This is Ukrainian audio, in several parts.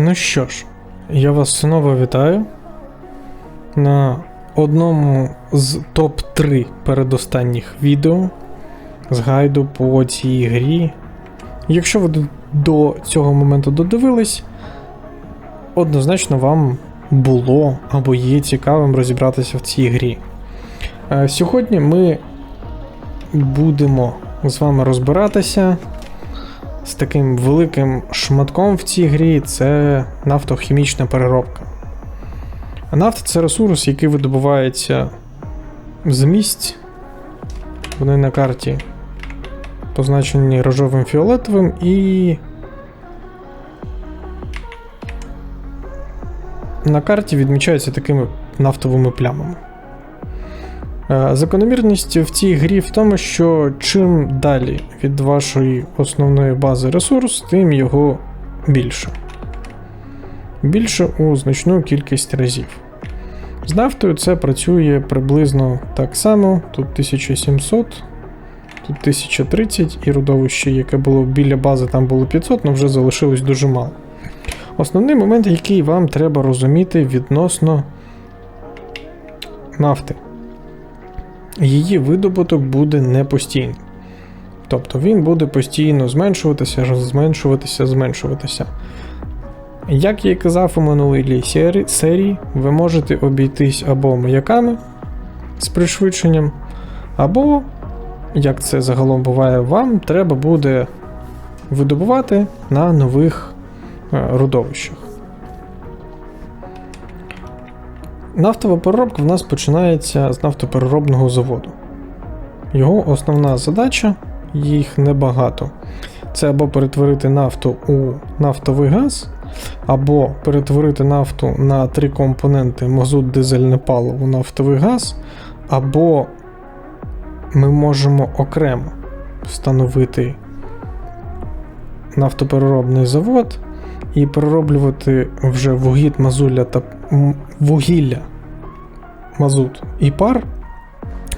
Ну що ж, я вас знову вітаю на одному з топ-3 передостанніх відео з гайду по цій грі. Якщо ви до- цього моменту додивились, однозначно вам було або є цікавим розібратися в цій грі. Е, Сьогодні ми будемо з вами розбиратися з таким великим шматком в цій грі це нафтохімічна переробка. А нафта це ресурс, який видобувається з місць. Вони на карті позначені рожовим фіолетовим і. На карті відмічаються такими нафтовими плямами. Е, Закономірність в цій грі в тому, що чим далі від вашої основної бази ресурс, тим його більше. Більше у значну кількість разів. З нафтою це працює приблизно так само. Тут 1700, тут 1030 і родовище, яке було біля бази, там було 500, але вже залишилось дуже мало. Основний момент, який вам треба розуміти відносно нафти її видобуток буде не постійним. Тобто він буде постійно зменшуватися, зменшуватися, зменшуватися. Як я і казав у минулій серії, ви можете обійтись або маяками з пришвидшенням, або, як це загалом буває, вам треба буде видобувати на нових е, родовищах. Нафтова переробка в нас починається з нафтопереробного заводу. Його основна задача, їх небагато. Це або перетворити нафту у нафтовий газ, або перетворити нафту на три компоненти мазут, дизельне паливо, нафтовий газ, або ми можемо окремо встановити нафтопереробний завод і перероблювати вже вугіль, мазуля та вугілля, мазут і пар,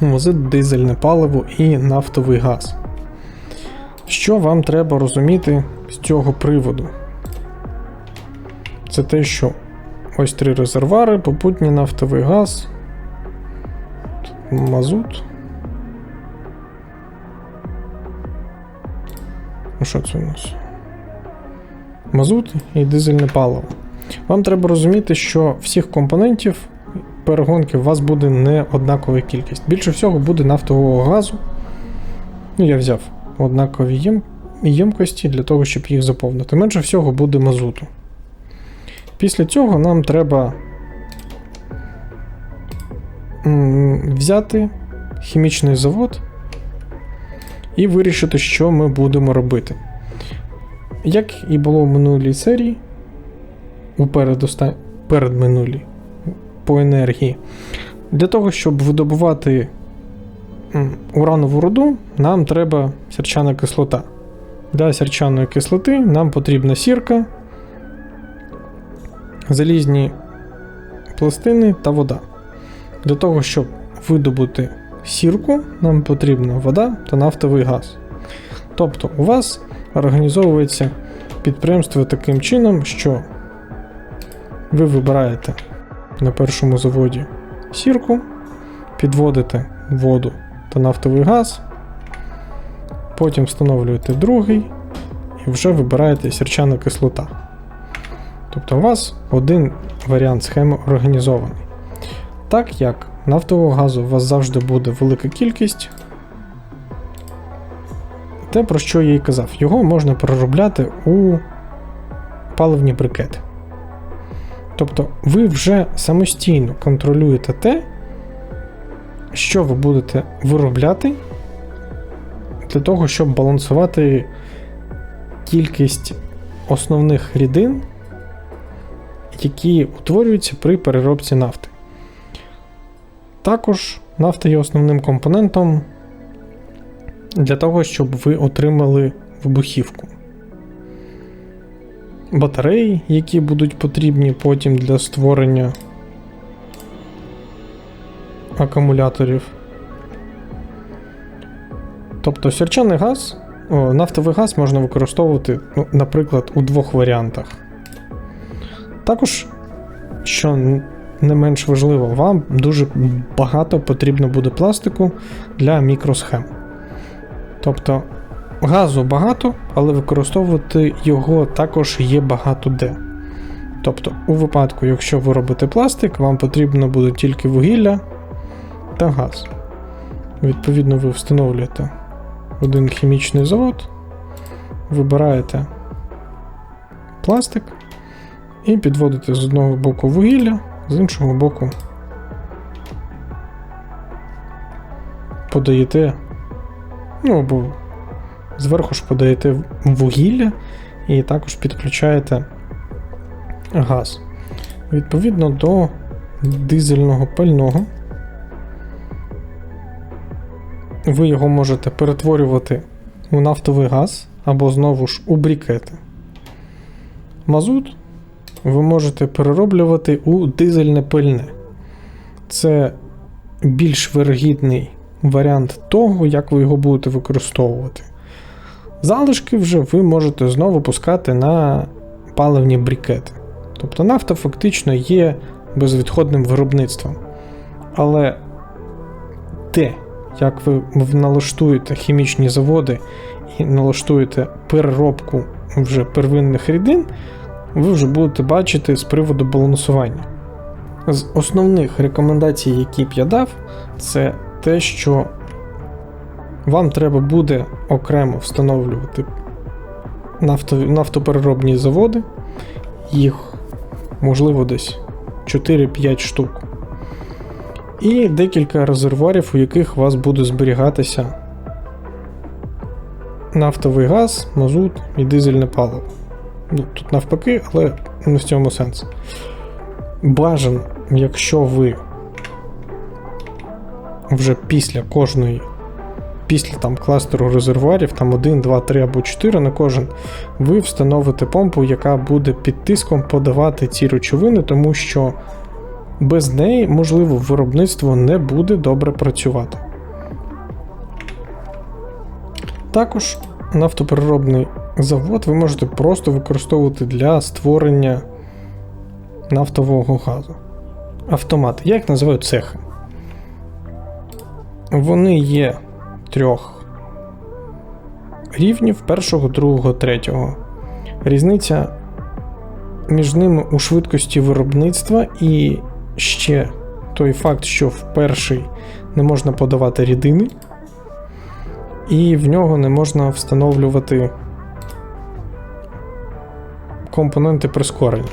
мазут, дизельне паливо і нафтовий газ. Що вам треба розуміти з цього приводу? Це те, що ось три резервуари, попутній нафтовий газ, мазут. Ну що це у нас? Мазут і дизельне паливо. Вам треба розуміти, що всіх компонентів перегонки у вас буде не однакова кількість. Більше всього буде нафтового газу. Ну, я взяв однакові єм... ємкості для того, щоб їх заповнити. Менше всього буде мазуту. Після цього нам треба взяти хімічний завод і вирішити, що ми будемо робити. Як і було в минулій серії, у передоста... передминулій по енергії, для того, щоб видобувати уранову руду, нам треба сірчана кислота. Для сірчаної кислоти нам потрібна сірка, залізні пластини та вода. Для того, щоб видобути сірку, нам потрібна вода та нафтовий газ. Тобто, у вас організовується підприємство таким чином, що ви вибираєте на першому заводі сірку, підводите воду та нафтовий газ, потім встановлюєте другий і вже вибираєте сірчана кислота. Тобто у вас один варіант схеми організований. Так як нафтового газу у вас завжди буде велика кількість, те, про що я і казав, його можна переробляти у паливні брикети. Тобто ви вже самостійно контролюєте те, що ви будете виробляти для того, щоб балансувати кількість основних рідин, які утворюються при переробці нафти. Також нафта є основним компонентом для того, щоб ви отримали вибухівку. Батареї, які будуть потрібні потім для створення акумуляторів. Тобто сірчаний газ, о, нафтовий газ можна використовувати, ну, наприклад, у двох варіантах. Також, що не менш важливо, вам дуже багато потрібно буде пластику для мікросхем. Тобто газу багато, але використовувати його також є багато де. Тобто, у випадку, якщо ви робите пластик, вам потрібно буде тільки вугілля та газ. Відповідно, ви встановлюєте один хімічний завод, вибираєте пластик і підводите з одного боку вугілля, з іншого боку подаєте, ну або зверху ж подаєте вугілля і також підключаєте газ. Відповідно до дизельного пального. Ви його можете перетворювати у нафтовий газ або знову ж у брікети. Мазут ви можете перероблювати у дизельне пальне. Це більш вирогідний варіант того, як ви його будете використовувати. Залишки вже ви можете знову пускати на паливні брікети. Тобто нафта фактично є безвідходним виробництвом. Але те, як ви налаштуєте хімічні заводи і налаштуєте переробку вже первинних рідин, ви вже будете бачити з приводу балансування. З основних рекомендацій, які б я дав, це те, що вам треба буде окремо встановлювати нафто- нафтопереробні заводи, їх можливо десь 4-5 штук. І декілька резервуарів, у яких у вас буде зберігатися нафтовий газ, мазут і дизельне паливо. Ну, тут навпаки, але не в цьому сенс. Бажано, якщо ви вже після кожної, після там кластеру резервуарів, там 1, 2, 3 або 4 на кожен, ви встановите помпу, яка буде під тиском подавати ці речовини, тому що без неї, можливо, виробництво не буде добре працювати. Також нафтопереробний завод ви можете просто використовувати для створення нафтового газу. Автомати. Я їх називаю цехи. Вони є трьох рівнів: першого, другого, третього. Різниця між ними у швидкості виробництва і ще той факт, що в перший не можна подавати рідини, і в нього не можна встановлювати компоненти прискорення.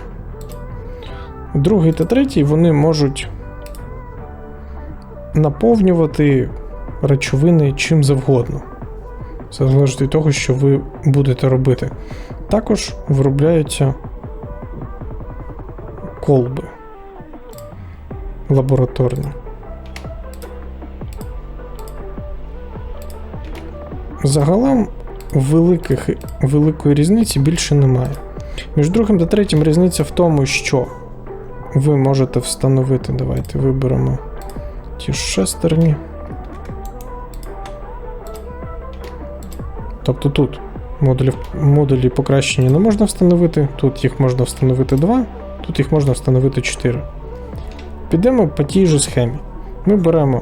Другий та третій вони можуть наповнювати речовини чим завгодно. Це залежить від того, що ви будете робити. Також виробляються колби лабораторні. Загалом великих, великої різниці більше немає. Між другим та третім різниця в тому, що ви можете встановити. Давайте виберемо ті шестерні. Тобто тут модулі, модулі покращення не можна встановити, тут їх можна встановити 2, тут їх можна встановити 4. Підемо по тій же схемі. Ми беремо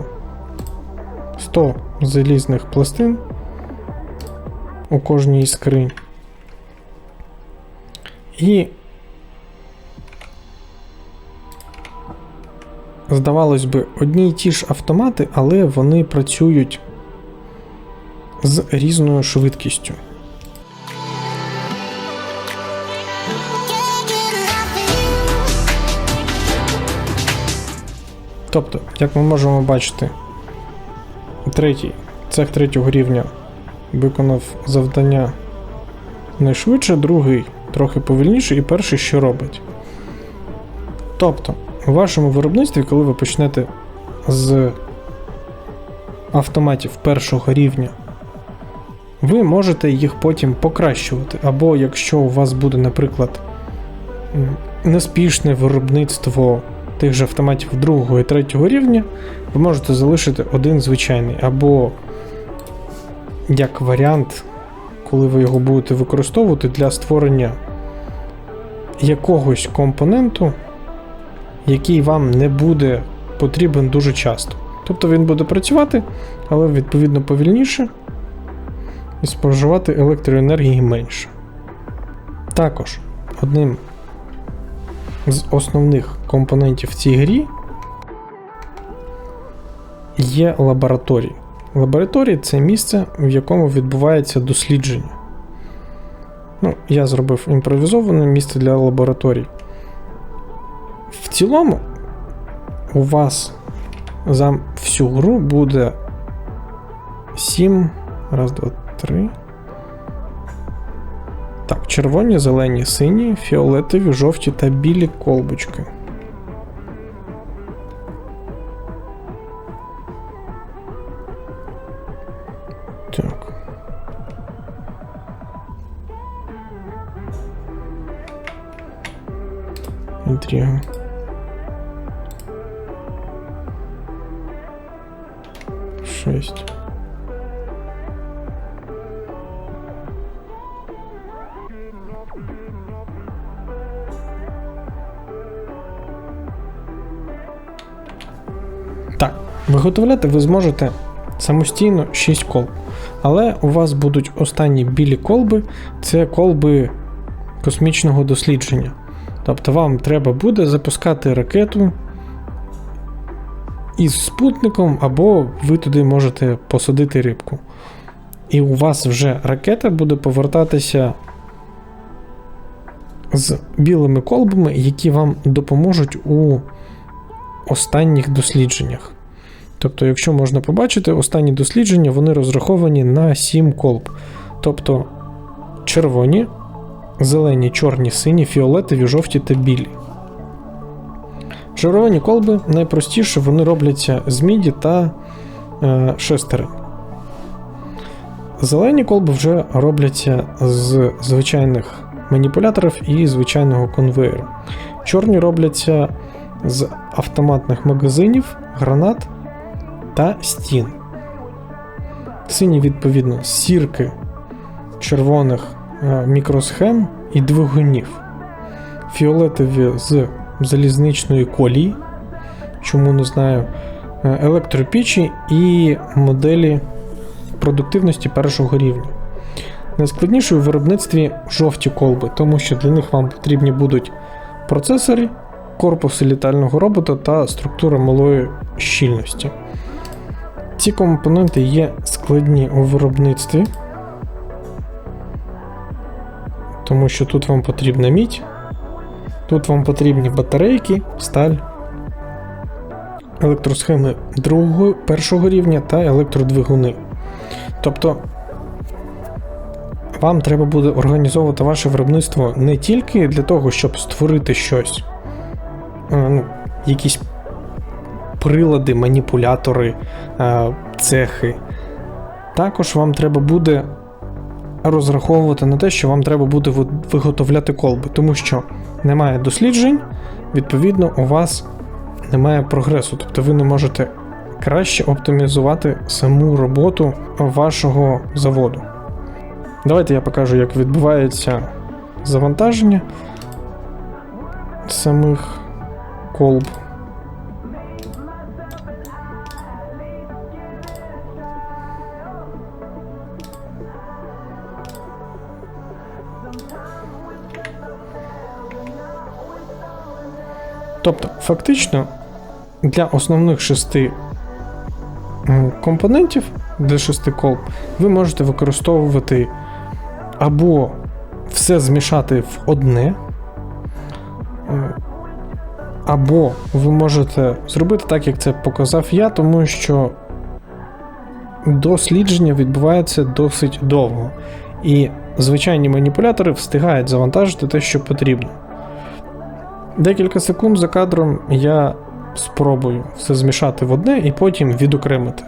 100 залізних пластин у кожній скринь. І здавалось би, одні й ті ж автомати, але вони працюють з різною швидкістю. Тобто, як ми можемо бачити, третій, цех третього рівня виконав завдання найшвидше, другий трохи повільніше, і перший що робить. Тобто, у вашому виробництві, коли ви почнете з автоматів першого рівня, ви можете їх потім покращувати. Або якщо у вас буде, наприклад, неспішне виробництво тих же автоматів другого і третього рівня, ви можете залишити один звичайний, або як варіант, коли ви його будете використовувати для створення якогось компоненту, який вам не буде потрібен дуже часто. Тобто він буде працювати, але відповідно повільніше і споживати електроенергії менше. Також одним з основних компонентів в цій грі є лабораторії. Лабораторії це місце, в якому відбувається дослідження. Ну, я зробив імпровізоване місце для лабораторій. В цілому, у вас за всю гру буде 7. Раз, два, три. Так, червоні, зелені, сині, фіолетові, жовті та білі колбочки. Так. Інтрига. Шесть. Виготовляти ви зможете самостійно 6 колб. Але у вас будуть останні білі колби це колби космічного дослідження. Тобто вам треба буде запускати ракету із спутником, або ви туди можете посадити рибку. І у вас вже ракета буде повертатися з білими колбами, які вам допоможуть у останніх дослідженнях. Тобто, якщо можна побачити, останні дослідження вони розраховані на 7 колб. Тобто червоні, зелені, чорні, сині, фіолетові, жовті та білі. Червоні колби найпростіше вони робляться з міді та е, шестерень. Зелені колби вже робляться з звичайних маніпуляторів і звичайного конвейера. Чорні робляться з автоматних магазинів, гранат та стін. Сині, відповідно, сірки червоних е, мікросхем і двигунів. Фіолетові з залізничної колії, чому не знаю, е, електропічі і моделі продуктивності першого рівня. Найскладніше у виробництві жовті колби, тому що для них вам потрібні будуть процесори, корпуси літального робота та структура малої щільності. Ці компоненти є складні у виробництві, тому що тут вам потрібна мідь, тут вам потрібні батарейки, сталь, електросхеми другого, першого рівня та електродвигуни. Тобто вам треба буде організовувати ваше виробництво не тільки для того, щоб створити щось, ну, якісь прилади, маніпулятори, цехи. Також вам треба буде розраховувати на те, що вам треба буде виготовляти колби, тому що немає досліджень, відповідно, у вас немає прогресу, тобто ви не можете краще оптимізувати саму роботу вашого заводу. Давайте я покажу, як відбувається завантаження самих колб. Тобто, фактично, для основних шести компонентів, для шести колб, ви можете використовувати або все змішати в одне, е, або ви можете зробити так, як це показав я, тому що дослідження відбувається досить довго. І звичайні маніпулятори встигають завантажити те, що потрібно. Декілька секунд за кадром я спробую все змішати в одне і потім відокремити.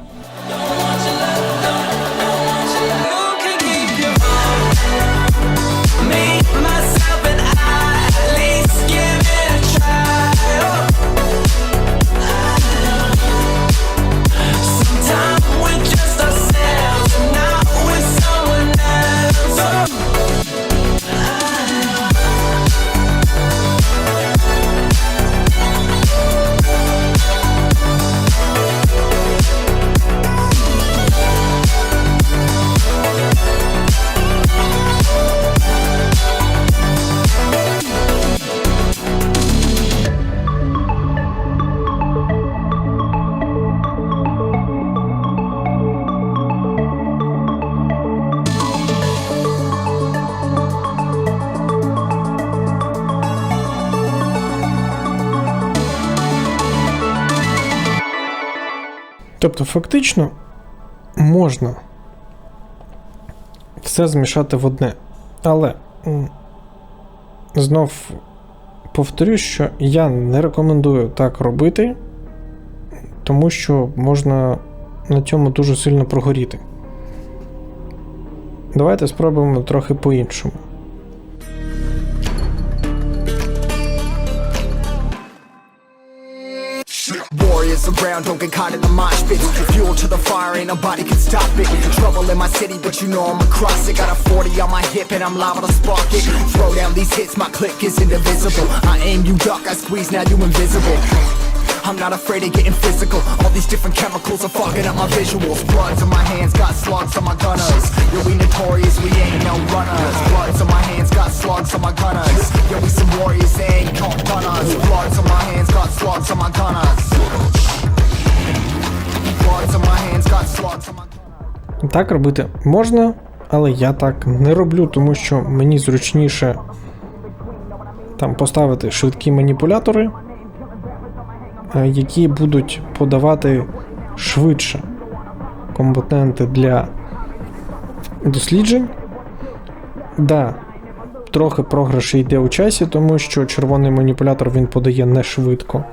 Тобто, фактично, можна все змішати в одне. Але знов повторюсь, що я не рекомендую так робити, тому що можна на цьому дуже сильно прогоріти. Давайте спробуємо трохи по-іншому. Don't get caught in the mosh pit. Fuel to the fire, ain't nobody can stop it. Trouble in my city, but you know I'm across it. Got a 40 on my hip, and I'm liable to spark it. Throw down these hits, my click is indivisible. I aim, you duck, I squeeze, now you invisible. I'm not afraid of getting physical. All these different chemicals are fogging up my visuals. Bloods on my hands, got slugs on my gunners. Yo, we notorious, we ain't no runners. Bloods on my hands, got Так робити можна, але я так не роблю, тому що мені зручніше там поставити швидкі маніпулятори, е, які будуть подавати швидше компоненти для досліджень. Да, трохи програш йде у часі, тому що червоний маніпулятор він подає не швидко.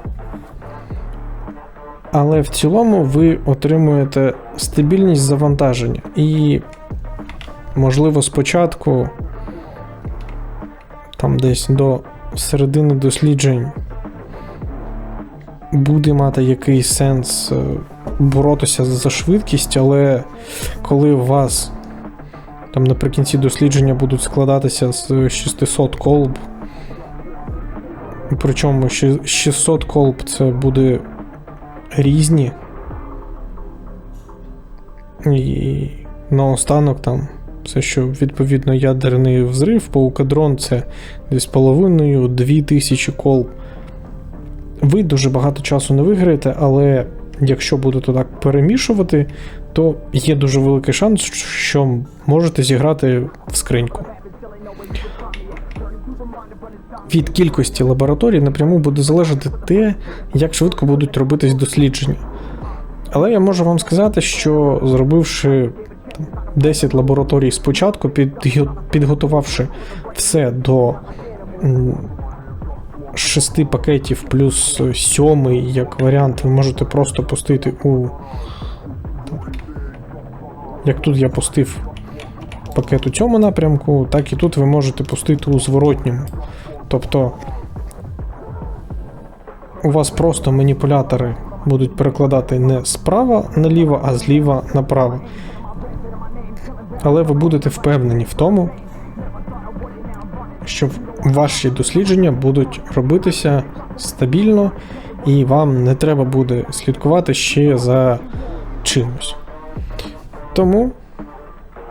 Але в цілому ви отримуєте стабільність завантаження. І, можливо, спочатку, там десь до середини досліджень, буде мати якийсь сенс е, боротися за швидкість, але коли у вас там наприкінці дослідження будуть складатися з 600 колб, причому щ- 600 колб це буде різні. І наостанок там все, що відповідно ядерний взрив, паукадрон це 2,5-2 тисячі колб. Ви дуже багато часу не виграєте, але якщо будете так перемішувати, то є дуже великий шанс, що можете зіграти в скриньку. Від кількості лабораторій напряму буде залежати те, як швидко будуть робитись дослідження. Але я можу вам сказати, що зробивши там, 10 лабораторій спочатку, підготувавши все до м, шести пакетів плюс сьомий, як варіант, ви можете просто пустити у. Як тут я пустив пакет у цьому напрямку, так і тут ви можете пустити у зворотньому. Тобто у вас просто маніпулятори будуть перекладати не справа наліво, а зліва направо. Але ви будете впевнені в тому, що ваші дослідження будуть робитися стабільно, і вам не треба буде слідкувати ще за чимось. Тому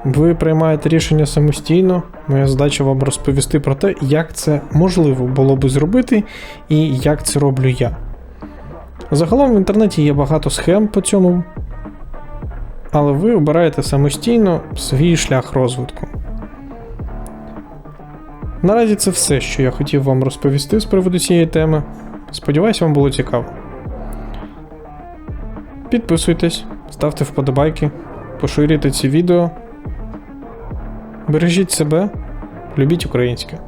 ви приймаєте рішення самостійно. Моя задача вам розповісти про те, як це можливо було би зробити і як це роблю я. Загалом в інтернеті є багато схем по цьому, але ви обираєте самостійно свій шлях розвитку. Наразі це все, що я хотів вам розповісти з приводу цієї теми. Сподіваюсь, вам було цікаво. Підписуйтесь, ставте вподобайки, поширюйте ці відео. Бережіть себе, любіть українське.